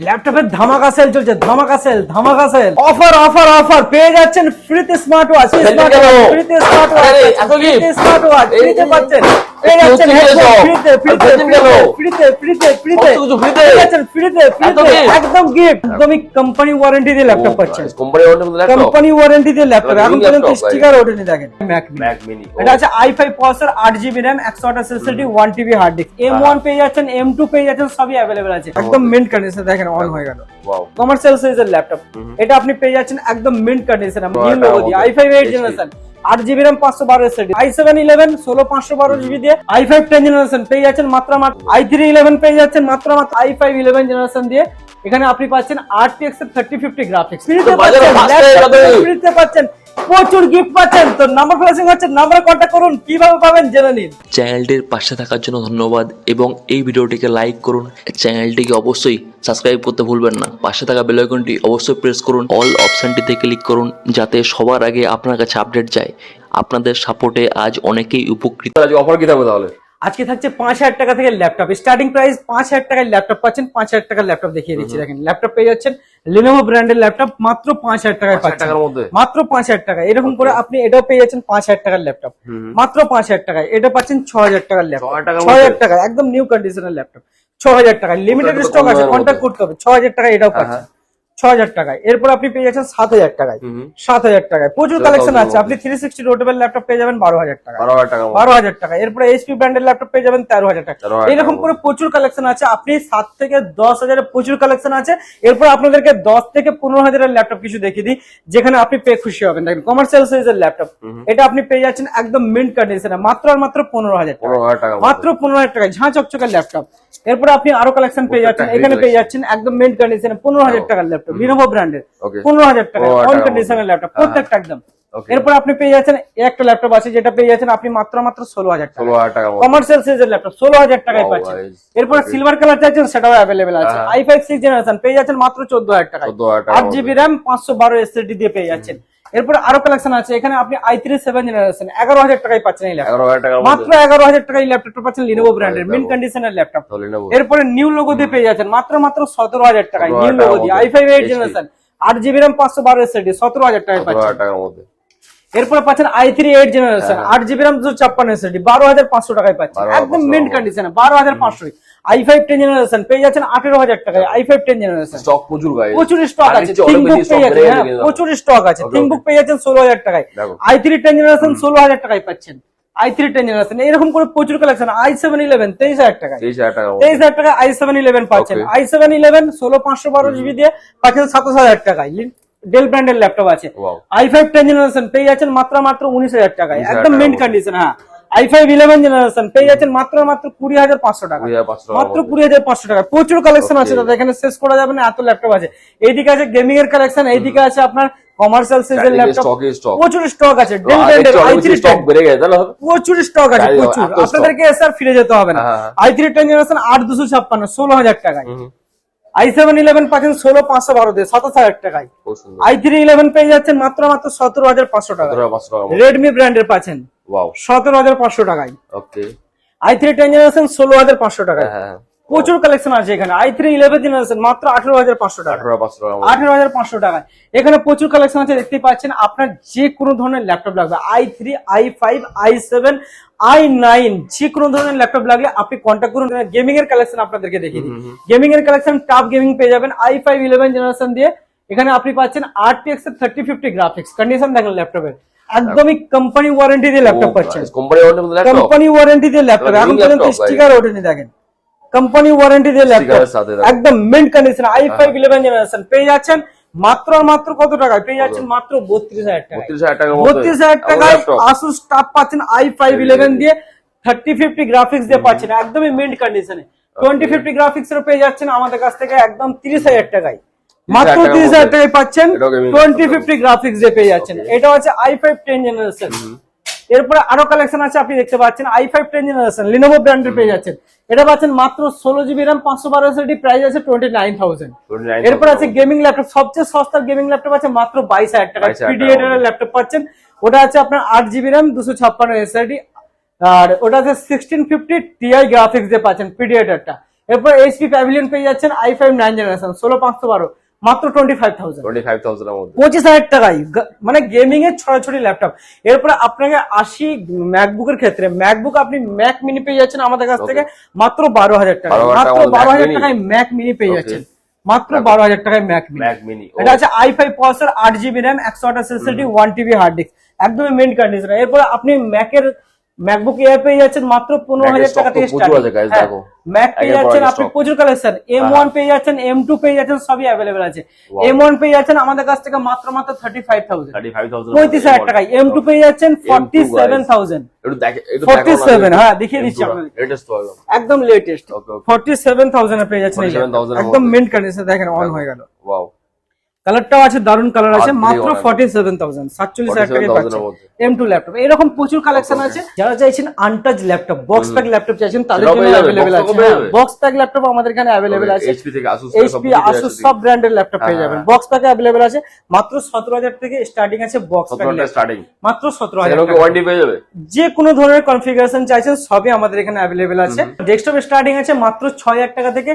ল্যাপটপের ধামাকা সেল চলছে ধামাকা সেল ধামাকা সেল অফার অফার অফার পেয়ে যাচ্ছেন ফ্রিতে স্মার্ট ওয়াচ ফ্রিতে স্মার্ট ওয়াচ? ফ্রিতে স্মার্ট ওয়াচ ফ্রিতে পাচ্ছেন। পেয়ে যাচ্ছেন হচ্ছে হেডফোন সব। ফ্রিতে ফ্রিতে ফ্রিতে ফ্রিতে ফ্রিতে ফ্রিতে কত কিছু ফ্রিতে? পেয়ে যাচ্ছেন ফ্রিতে ফ্রিতে একদম গিফট একদমই কোম্পানি ওয়ারেন্টি দিয়ে ল্যাপটপ পাচ্ছেন। Company order laptop company warranty দিয়ে ল্যাপটপ এখন পর্যন্ত স্টিকার ওঠেনি দেখেন। ম্যাক ম্যাক মিনি এটা আছে আই ফাইভ প্রসেসর আট জিবি র্যাম একশো আঠাশ SSD hard disk M one পেয়ে যাচ্ছেন পেয়ে যাচ্ছেন সবই অ্যাভেলেবেল আছে। একদম মিন্ট কন্ডিশন দেখেন। অন হয়ে গেল। কমার্শিয়াল সাইজের ল্যাপটপ এটা আপনি পেয়ে যাচ্ছেন একদম মিন্ট কন্ডিশন নিউ লোগো দিয়ে। আই আমাদের ফাইভ এইট HP জেনারেশন আট জিবি র্যাম পাঁচশো বারো এসএসডি আই সেভেন ইলেভেন ষোলো পাঁচশো বারো জিবি দিয়ে। আই ফাইভ টেন জেনারেশন পেয়ে যাচ্ছেন মাত্র মাত্র আই থ্রি ইলেভেন পেয়ে যাচ্ছেন মাত্র মাত্র আই ফাইভ ইলেভেন জেনারেশন দিয়ে। এখানে আপনি পাচ্ছেন R T X thirty fifty graphics ফ্রিতে পাচ্ছেন। ফ্রিতে পাচ্ছেন। প্রচুর গিফট পাচ্ছেন। তো নাম্বার ফ্ল্যাশিং হচ্ছে নাম্বার কন্ট্যাক্ট করুন কীভাবে পাবেন জেনে নিন। চ্যানেলটির পাশে থাকার জন্য ধন্যবাদ এবং এই ভিডিওটিকে লাইক করুন। চ্যানেলটিকে অবশ্যই সাবস্ক্রাইব করতে ভুলবেন না। পাশে থাকা বেল আইকনটি অবশ্যই প্রেস করুন। অল অপশনটিতে ক্লিক করুন যাতে সবার আগে আপনার কাছে আপডেট যায়। আপনাদের সাপোর্টে আজ অনেকেই উপকৃত। আজ অফার কি থাকবে তাহলে? আজকে থাকছে পাঁচ হাজার টাকা থেকে ল্যাপটপ। স্টার্টিং প্রাইস পাঁচ হাজার টাকায় ল্যাপটপ পাচ্ছেন পাঁচ হাজার টাকার ল্যাপটপ দেখিয়ে দিচ্ছি। দেখেন ল্যাপটপ পেয়ে যাচ্ছেন লিনোভো ব্র্যান্ডের ল্যাপটপ মাত্র পাঁচ হাজার টাকায় 5,000 পাচ্ছেন। টাকার মধ্যে? মাত্র পাঁচ হাজার টাকা। এরকম করে আপনি এটাও পেয়ে যাচ্ছেন পাঁচ হাজার টাকার ল্যাপটপ। মাত্র পাঁচ হাজার টাকায় এটা পাচ্ছেন ছ হাজার টাকার ল্যাপটপ। ছ হাজার টাকা একদম নিউ কন্ডিশনের ল্যাপটপ। ছ হাজার টাকা। লিমিটেড স্টক আছে কন্ট্যাক্ট করতে হবে। ছ হাজার টাকা এটাও হ্যাঁ, পাচ্ছেন। ছ হাজার টাকায়। এরপর আপনি পেয়ে যাচ্ছেন সাত হাজার টাকায়। সাত হাজার টাকায়। প্রচুর কালেকশন আছে। আপনি থ্রি সিক্সটি রোটেবল ল্যাপটপ পেয়ে যাবেন বারো হাজার টাকা বারো হাজার টাকা বারো হাজার এরপরে এইচপি ব্র্যান্ডের ল্যাপটপ পেয়ে যাবেন তেরো হাজার টাকা এরকম করে প্রচুর কালেকশন আছে। আপনি সাত থেকে দশ হাজারের প্রচুর কালেকশন আছে। এরপর আপনাদেরকে দশ থেকে পনেরো হাজারের ল্যাপটপ কিছু দেখিয়ে দিই যেখানে আপনি পেয়ে খুশি হবেন। দেখেন কমার্শিয়াল সাইজের ল্যাপটপ এটা আপনি পেয়ে যাচ্ছেন একদম মিন্ট কন্ডিশনে মাত্র আর মাত্র পনেরো হাজার টাকা পনেরো হাজার টাকা মাত্র পনেরো হাজার টাকা ঝাঁ চকচকের ল্যাপটপ এরপরে আপনি আরও কালেকশন পেয়ে যাচ্ছেন। এখানে পেয়ে যাচ্ছেন একদম মিন্ট কন্ডিশনে পনেরো হাজার টাকার ল্যাপটপ লিনোভো ব্র্যান্ডের. পনেরো হাজার টাকা। 15,000 অন কন্ডিশনের ল্যাপটপ হ্যাঁ। প্রত্যেকটা একদম। Okay. এরপর আপনি পেয়ে যাচ্ছেন একটা ল্যাপটপ আছে যেটা পেয়ে যাচ্ছেন আপনি মাত্র মাত্র ষোলো হাজার টাকা। কমার্শিয়াল সাইজের ল্যাপটপ ষোলো হাজার টাকায় পাচ্ছেন। Guys. এরপর সিলভার কালার চাইছেন সেটাও অ্যাভেলেবেল আছে। হ্যাঁ। আই ফাইভ সিক্স জেনারেশন পেয়ে যাচ্ছেন মাত্র চোদ্দ হাজার টাকা 14,000 আট জিবি র্যাম পাঁচশো বারো এসএসডি দিয়ে পেয়ে যাচ্ছেন। এরপর আরও কালেকশন আছে এখানে আপনি আই থ্রি সেভেন জেনারেশন এগারো হাজার টাকায় পাচ্ছেন এই ল্যাপটপ মাত্র এগারো হাজার টাকায় ল্যাপটপ পাচ্ছেন লিনোভো ব্র্যান্ডের মিন কন্ডিশনের ল্যাপটপ এরপরে নিউ লোগো দিয়ে পেয়ে যাচ্ছেন মাত্র মাত্র সতেরো হাজার টাকায়। নিউ লোগো দিয়ে আই ফাইভ এইট জেনারেশন আট জিবি র্যাম পাঁচশো বারো এসএসডি সতেরো হাজার টাকায় পাচ্ছেন। টাকার মধ্যে। এরপরে পাচ্ছেন আই থ্রি এইট জেনারেশন আট জিবি রাম দুশো ছাপ্পান্ন এসএসডি বারো হাজার পাঁচশো টাকায় পাচ্ছেন। 12,500 একদম মিন্ট কন্ডিশনে বারো হাজার পাঁচশো আই ফাইভ টেন জেনারেশন পেয়ে যাচ্ছেন আঠেরো হাজার টাকায় I five ten generation stock প্রচুর প্রচুর স্টক আছে থিংবুক পেয়ে যাচ্ছেন হ্যাঁ প্রচুর স্টক আছে থিংবুক পেয়ে যাচ্ছেন ষোলো হাজার টাকায়। আই থ্রি টেন জেনারেশন ষোলো হাজার টাকায় পাচ্ছেন। আই থ্রি টেন জেনারেশন এরকম করে প্রচুর কালেকশন আই সেভেন ইলেভেন তেইশ হাজার টাকায়। তেইশ হাজার টাকার তেইশ হাজার টাকা আই সেভেন ইলেভেন পাচ্ছেন। আই সেভেন ইলেভেন ষোলো পাঁচশো বারো জিবি দিয়ে পাচ্ছেন সাতাশ হাজার টাকায়। ডেল ব্র্যান্ডের ল্যাপটপ আছে। আই ফাইভ টেন জেনারেশন পেয়ে যাচ্ছেন মাত্র মাত্র উনিশ হাজার টাকায়। 19,000 একদম মিন্ট। কন্ডিশন হ্যাঁ। আই ফাইভ ইলেভেন জেনারেশন পেয়ে যাচ্ছেন মাত্র মাত্র কুড়ি হাজার পাঁচশো টাকা। মাত্র কুড়ি হাজার পাঁচশো টাকা। প্রচুর কালেকশন আছে. দাদা এখানে শেষ করা যাবে না এত ল্যাপটপ আছে। এইদিকে আছে গেমিং এর কালেকশন এইদিকে আছে আপনার কমার্শিয়াল সাইজের ল্যাপটপ। প্রচুর স্টক আছে। ডেল ব্র্যান্ডের আই থ্রি স্টক বেড়ে গেছে প্রচুর স্টক আছে প্রচুর। আপনাদেরকে এসে আর ফিরে যেতে হবে না। আই থ্রি টেন জেনারেশন আট দুশো ছাপ্পান্ন ষোলো হাজার টাকায়। আই সেভেন ইলেভেন পাচ্ছেন ষোলো পাঁচশো বারো দিয়ে সাতাশ হাজার টাকায়। আই থ্রি ইলেভেন পেয়ে যাচ্ছেন মাত্র মাত্র সতেরো হাজার পাঁচশো টাকা রেডমি ব্র্যান্ডের পাচ্ছেন। সতেরো হাজার পাঁচশো টাকায়। Okay I three ten generation ষোলো হাজার পাঁচশো টাকায়। হ্যাঁ হ্যাঁ। প্রচুর কালেকশন আছে এখানে। আই থ্রি ইলেভেন জেনারেশন মাত্র আঠেরো হাজার পাঁচশো টাকা। আঠারো হাজার পাঁচশো টাকায় এখানে প্রচুর কালেকশন আছে দেখতে পাচ্ছেন আপনার যে কোনো ধরনের ল্যাপটপ লাগবে। I three I five I seven I nine যে কোনো ধরনের ল্যাপটপ লাগলে আপনি কন্ট্যাক্ট করুন। গেমিং এর কালেকশন আপনাদেরকে দেখিয়ে দিই। গেমিং এর কালেকশন টপ গেমিং পেয়ে যাবেন। আই ফাইভ ইলেভেন জেনারেশন দিয়ে। এখানে আপনি পাচ্ছেন R T X thirty fifty graphics condition দেখেন ল্যাপটপের একদমই কোম্পানি ওয়ারেন্টি দিয়ে ল্যাপটপ পাচ্ছেন। কোম্পানি ওয়ারেন্টি দিয়ে ল্যাপটপ এখন পর্যন্ত স্টিকার ওঠেনি দেখেন। কোম্পানি ওয়ারেন্টি দিয়ে ল্যাপটপ। একদম mint condition I five eleven generation পেয়ে যাচ্ছেন মাত্র মাত্র কত টাকায়? পেয়ে যাচ্ছেন মাত্র বত্রিশ হাজার টাকা বত্রিশ হাজার মধ্যে বত্রিশ হাজার টাকায় আসুস স্টাফ পাচ্ছেন আই ফাইভ ইলেভেন দিয়ে। থার্টি ফিফটি গ্রাফিক্স দিয়ে পাচ্ছেন একদমই মিন্ট কন্ডিশনে টোয়েন্টি ফিফটি গ্রাফিক্স এর পেয়ে যাচ্ছেন আমাদের কাছ থেকে একদম তিরিশ হাজার টাকায়। মাত্র তিরিশ হাজার টাকায় পাচ্ছেন টোয়েন্টি ফিফটি গ্রাফিক্স দিয়ে পেয়ে যাচ্ছেন। এটা হচ্ছে আই ফাইভ টেন জেনারেশন এরপরে আরও কালেকশন আছে আপনি দেখতে পাচ্ছেন। I five ten generation Lenovo ব্র্যান্ডের পেয়ে যাচ্ছেন। এটা পাচ্ছেন মাত্র ষোলো জিবি র্যাম পাঁচশো বারো এসএসডি প্রাইস আছে টোয়েন্টি নাইন থাউজেন্ড এরপর আছে গেমিং ল্যাপটপ সবচেয়ে সস্তার গেমিং ল্যাপটপ আছে মাত্র বাইশ হাজার টাকা। 22,000 টাকা। পিডিএটার ল্যাপটপ পাচ্ছেন। ওটা আছে আপনার আট জিবি র্যাম দুশো ছাপ্পান্ন এসএসডি আর ওটা আছে সিক্সটিন ফিফটি টিআই গ্রাফিক্স দিয়ে পাচ্ছেন পিডিএটারটা এরপর এইচপি প্যাভিলিয়ন পেয়ে যাচ্ছেন আই ফাইভ নাইন জেনারেশন ষোলো পাঁচশো বারো। মাত্র twenty five thousand twenty five থাউজেন্ডের মধ্যে পঁচিশ হাজার টাকায় মানে গেমিং এর ছড়াছড়ি ল্যাপটপ এরপরে আপনাকে আসি ম্যাকবুকের ক্ষেত্রে ম্যাকবুক আপনি ম্যাক মিনি পেয়ে যাচ্ছেন আমাদের কাছ থেকে মাত্র বারো হাজার টাকা মাত্র বারো হাজার টাকায় ম্যাক মিনি পেয়ে যাচ্ছেন। মাত্র বারো হাজার টাকায় ম্যাক মিনি ম্যাক মিনি এটা আছে আই ফাইভ প্রসেসর আট জিবি র্যাম একশো আঠাশ SSD one TB hard disk একদমই মেন কন্ডিশন এরপর আপনি ম্যাকের ম্যাকবুক এয়ার পেয়ে যাচ্ছেন মাত্র পনেরো হাজার টাকা থেকে। ম্যাক পেয়ে যাচ্ছেন আপনি প্রচুর কালেকশন এম ওয়ান পেয়ে যাচ্ছেন এম টু পেয়ে যাচ্ছেন সবই অ্যাভেলেবেল আছে। এম ওয়ান পেয়ে যাচ্ছেন আমাদের কাছ থেকে মাত্র মাত্র থার্টি ফাইভ থাউজেন্ড পঁয়ত্রিশ হাজার টাকায়। এম টু পেয়ে যাচ্ছেন ফর্টি সেভেন থাউজেন্ড একটু 47 হ্যাঁ, দেখিয়ে দিচ্ছি একদম লেটেস্ট. ফর্টি সেভেন থাউজেন্ড পেয়ে যাচ্ছেন। এই 47,000 laptop। এর একদম মধ্যে। মেন কন্ডিশন দেখেন অন হয়ে গেল। কালারটাও আছে দারুণ কালার আছে মাত্র ফর্টি সেভেন থাউজেন্ড সাতচল্লিশ হাজার টাকায় 47,000 পাচ্ছেন। এম টু ল্যাপটপ এরকম প্রচুর কালেকশন আছে। যারা চাইছেন untouch laptop box pack laptop চাইছেন তাদের জন্য অ্যাভেলেবেল আছে। বক্স প্যাক ল্যাপটপ আমাদের এখানে অ্যাভেলেবেল আছে। এইচপি থেকে আসুস এইচপি আসুস সব ব্র্যান্ডের ল্যাপটপ পেয়ে হ্যাঁ, যাবেন। বক্স প্যাকে অ্যাভেলেবেল আছে। মাত্র সতেরো হাজার থেকে স্টার্টিং আছে বক্স প্যাক স্টার্টিং মাত্র সতেরো হাজার ওয়ারেন্টি পেয়ে যাবে। যে কোনো ধরনের কনফিগারেশন চাইছেন সবই আমাদের এখানে অ্যাভেলেবেল আছে। ডেস্কটপ স্টার্টিং আছে মাত্র ছয় হাজার টাকা থেকে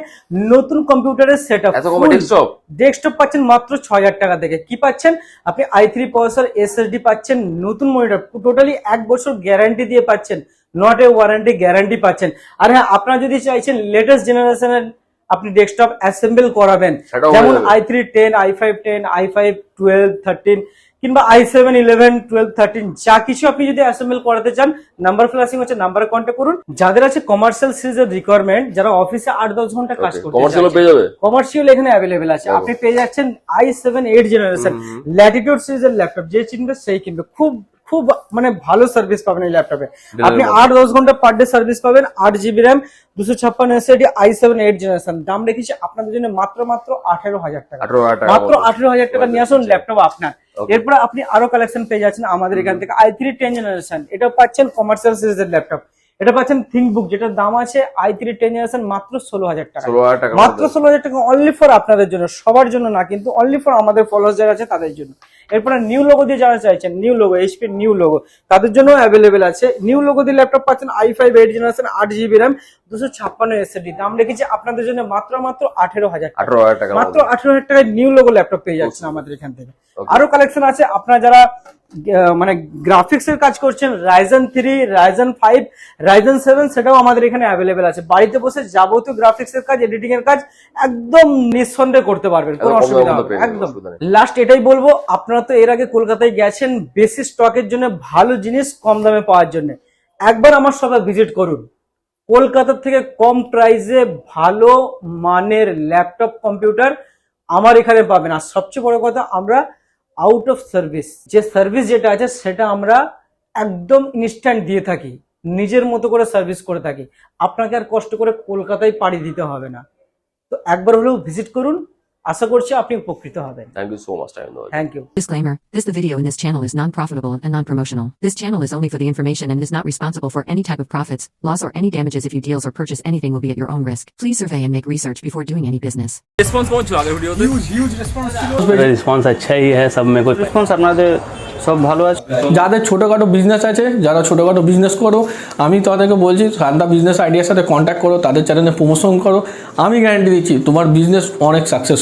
নতুন কম্পিউটারের সেট আপ ডেস্কটপ ডেস্কটপ পাচ্ছেন মাত্র ছয় হাজার টাকা থেকে। কি পাচ্ছেন? আপনি আই থ্রি প্রসেসর এসএসডি পাচ্ছেন নতুন মনিটর টোটালি এক বছর গ্যারান্টি দিয়ে পাচ্ছেন নট এ ওয়ারেন্টি গ্যারান্টি পাচ্ছেন। আর হ্যাঁ আপনারা যদি চাইছেন লেটেস্ট জেনারেশনের আপনি ডেস্কটপ অ্যাসেম্বল করাবেন। যেমন I three ten I five ten I five twelve thirteen কিংবা I seven eleven twelve thirteen যা কিছু আপনি যদি অ্যাসেম্বল করাতে চান নাম্বার ফ্লাসিং হচ্ছে নাম্বার কন্ট্যাক্ট করুন। যাদের আছে কমার্শিয়াল সিরিজের রিকোয়ারমেন্ট যারা অফিসে আট দশ ঘণ্টা কাজ করতে কমার্শিয়াল পেয়ে যাবে? কমার্শিয়াল এখানে অ্যাভেলেবেল আছে। আপনি পেয়ে যাচ্ছেন I seven eight generation latitude সিরিজের ল্যাপটপ যে কিনবে সেই কিনবে। খুব খুব মানে ভালো সার্ভিস পাবেন এই ল্যাপটপে আপনি আট দশ ঘণ্টা পার ডে সার্ভিস পাবেন আট জিবি র্যাম দুশো ছাপ্পান্ন SSD I seven eight generation দাম রেখেছি আপনাদের জন্য মাত্র মাত্র আঠেরো হাজার টাকা। মাত্র আঠেরো হাজার টাকা নিয়ে আসুন ল্যাপটপ আপনার. এরপরে আপনি আরও কালেকশন পেয়ে যাচ্ছেন আমাদের এখান থেকে। আই থ্রি টেন জেনারেশন এটা পাচ্ছেন কমার্শিয়াল সিরিজের ল্যাপটপ এটা পাচ্ছেন থিঙ্ক বুক যেটার দাম আছে আই থ্রি টেন জেনারেশন মাত্র ষোলো হাজার টাকা। মাত্র ষোলো হাজার টাকা অনলি ফর আপনাদের জন্য সবার জন্য না কিন্তু অনলি ফর আমাদের ফলোয়ার্স যারা আছে তাদের জন্য। এরপরে নিউ লোগো দিয়ে যারা চাইছেন new logo HP new logo তাদের জন্য অ্যাভেলেবেল আছে। নিউ লোগো দিয়ে ল্যাপটপ পাচ্ছেন আই ফাইভ এইট জেনারেশন আট জিবি র্যাম দুশো ছাপ্পান্ন এসএসডি দাম রেখেছি আপনাদের জন্য মাত্র মাত্র আঠেরো হাজার টাকা। মাত্র আঠেরো হাজার টাকায় নিউ লোগো ল্যাপটপ পেয়ে যাচ্ছেন আমাদের এখান থেকে। আরও কালেকশন আছে আপনারা যারা মানে গ্রাফিক্স এর কাজ করছেন Ryzen three Ryzen five Ryzen seven সেটাও আমাদের এখানে অ্যাভেলেবেল আছে। বাড়িতে বসে যাবতীয় গ্রাফিক্স এর কাজ এডিটিং এর কাজ একদম নিঃসন্দেহে করতে পারবেন কোনো অসুবিধা হবে একদম। লাস্ট এটাই বলব আপনারা তো এর আগে কলকাতায় গেছেন, বেশি স্টকের জন্য ভালো জিনিস কম দামে পাওয়ার জন্য। একবার আমার সবাই ভিজিট করুন। কলকাতা থেকে কম প্রাইসে ভালো মানের ল্যাপটপ কম্পিউটার আমার এখানে পাবেন। আর সবচেয়ে বড় কথা, আমরা আউট অফ সার্ভিস যে সার্ভিস যেটা আছে সেটা আমরা একদম ইনস্ট্যান্ট দিয়ে থাকি। নিজের মতো করে সার্ভিস করে থাকি। আপনাকে আর কষ্ট করে কলকাতায় পাড়ি দিতে হবে না। তো একবার হলেও ভিজিট করুন। আশা করছি আপনি উপকৃত হবেন thank you so much thank you Disclaimer This the video in this channel is non-profitable and non-promotional. This channel is only for the information and is not responsible for any type of profits, loss or any damages if you deals or purchase anything will be at your own risk. Please survey and make research before doing any business. Response পৌঁছ আগে ভিডিওতে response আচ্ছাই হ্যাঁ সব মে response আপনাদের সব ভালো আছে যাদের ছোটোখাটো বিজনেস আছে যারা ছোটোখাটো বিজনেস করো আমি তাদেরকে বলছি শান্তা বিজনেস আইডিয়ার সাথে কন্ট্যাক্ট করো তাদের চ্যানেলে প্রমোশন করো আমি গ্যারান্টি দিচ্ছি তোমার বিজনেস অনেক সাকসেস